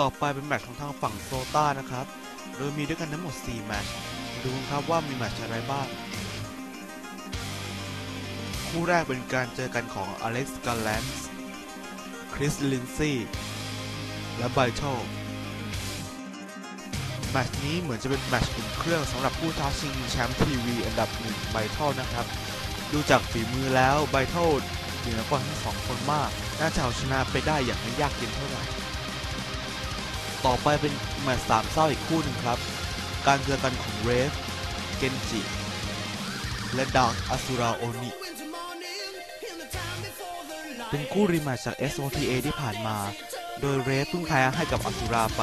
ต่อไปเป็นแมตช์ของทางฝั่งโซต้านะครับ โดยมีด้วยกันทั้งหมด 4 แมตช์ ดูกันครับว่ามีแมตช์อะไรบ้าง คู่แรกเป็นการเจอกันของอเล็กซ์กาแลนส์คริสลินซี่ และไบเทลแมตช์นี้เหมือนจะเป็นแมตช์อุ่นเครื่องสำหรับผู้ท้าชิงแชมป์ทีวีอันดับหนึ่งไบเทลนะครับ ดูจากฝีมือแล้วไบเทลเหนือกว่าทั้งสองคนมาก น่าจะเอาชนะไปได้อย่างไม่ยากเย็นเท่าไหร่ ต่อไปเป็นแมตช์สามเศร้าอีกคู่หนึ่งครับ การเจอกันของเรฟ เกนจิ และดาร์กอสุราโอนิเป็นคู่รีแมตช์จาก SOTA ที่ผ่านมา โดยเรฟเพิ่งแพ้ให้กับอสุราไป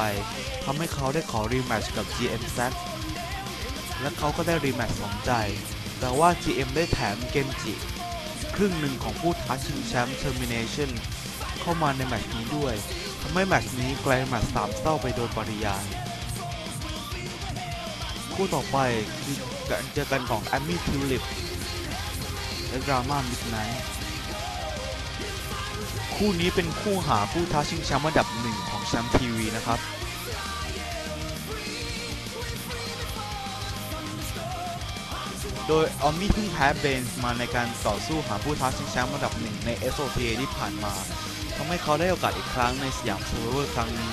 ทำให้เขาได้ขอรีแมตช์กับ GMZ และเขาก็ได้รีแมตช์สมใจ แต่ว่า GM ได้แถมเกนจิ ครึ่งหนึ่งของผู้ท้าชิงแชมป์ Termination เข้ามาในแมตช์นี้ด้วยทำให้แมตช์นี้กลายเป็นแมตช์สามเศร้าไปโดยปริยายคู่ต่อไปคือการเจอกันของแอมมี่ทิวลิปและดราม่ามิดไนท์คู่นี้เป็นคู่หาผู้ท้าชิงแชมป์อันดับหนึ่งของแชมป์ทีวีนะครับโดยออมมี่เพิ่งแพ้เบนส์มาในการต่อสู้หาผู้ท้าชิงแชมป์อันดับหนึ่งใน SOTA ที่ผ่านมา ทำให้เขาได้โอกาสอีกครั้งในสยามเซอร์เวอร์ครั้งนี้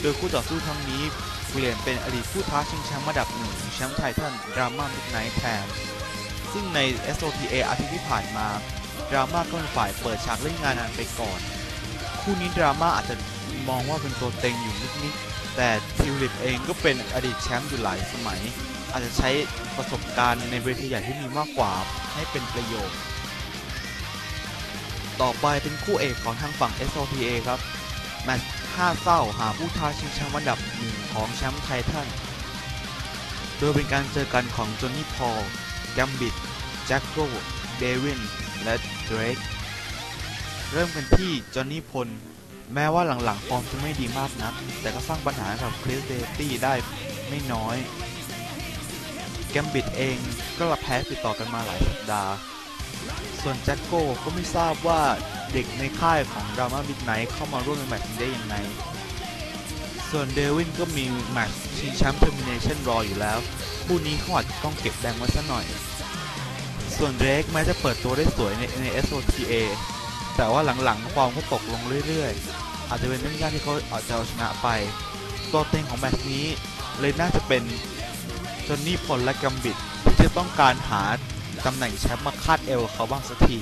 โดยคู่ต่อสู้ครั้งนี้เปลี่ยนเป็นอดีตผู้ท้าชิงแชมป์อันดับหนึ่งของแชมป์ไททันดราม่ามิดไนท์แทน ซึ่งใน SOTA อาทิตย์ที่ผ่านมา ดราม่าก็เป็นฝ่ายเปิดฉากเล่นงานนันไปก่อน คู่นี้ดราม่าอาจจะมองว่าเป็นตัวเต็งอยู่นิดๆแต่ทิวลิปเองก็เป็นอดีตแชมป์อยู่หลายสมัย อาจจะใช้ประสบการณ์ในเวทีใหญ่ที่มีมากกว่าให้เป็นประโยชน์ ต่อไปเป็นคู่เอกของทางฝั่ง SOTA ครับ แมตช์5เศร้าหาผู้ท้าชิงแชมป์อันดับหนึ่งของแชมป์ไททัน โดยเป็นการเจอกันของจอห์นนี่พอลแกมบิดแจ็คโกเดวิน และเดรกเริ่มกันที่จอห์นนี่พล แม้ว่าหลังๆฟอร์มจะไม่ดีมากนัก แต่ก็สร้างปัญหาให้กับคริสเดตี้ได้ไม่น้อย แกมบิดเองก็รับแพ้ติดต่อกันมาหลายสัปดาห์ ส่วนแจ็คโก้ก็ไม่ทราบว่าเด็กในค่ายของดราม่ามิดไนท์เข้ามาร่วมในแมตช์นี้ได้ยังไง ส่วนเดวินก็มีแมตช์ชิงแชมป์เทอร์มินเชันรออยู่แล้ว คู่นี้เขาอาจจะต้องเก็บแดงไว้สักหน่อย ส่วนเดรกแม้จะเปิดตัวได้สวยในใน SOTA แต่ว่าหลังๆฟอร์มก็ตกลงเรื่อยๆ อาจจะเป็นเรื่องยากที่เขาอาจจะเอาชนะไป ตัวเต็งของแมตช์นี้เลยน่าจะเป็นจอห์นนี่พลและกัมบิดที่จะต้องการหา ตำแหน่งแชมป์มาคาดเอวเขาบ้างสักที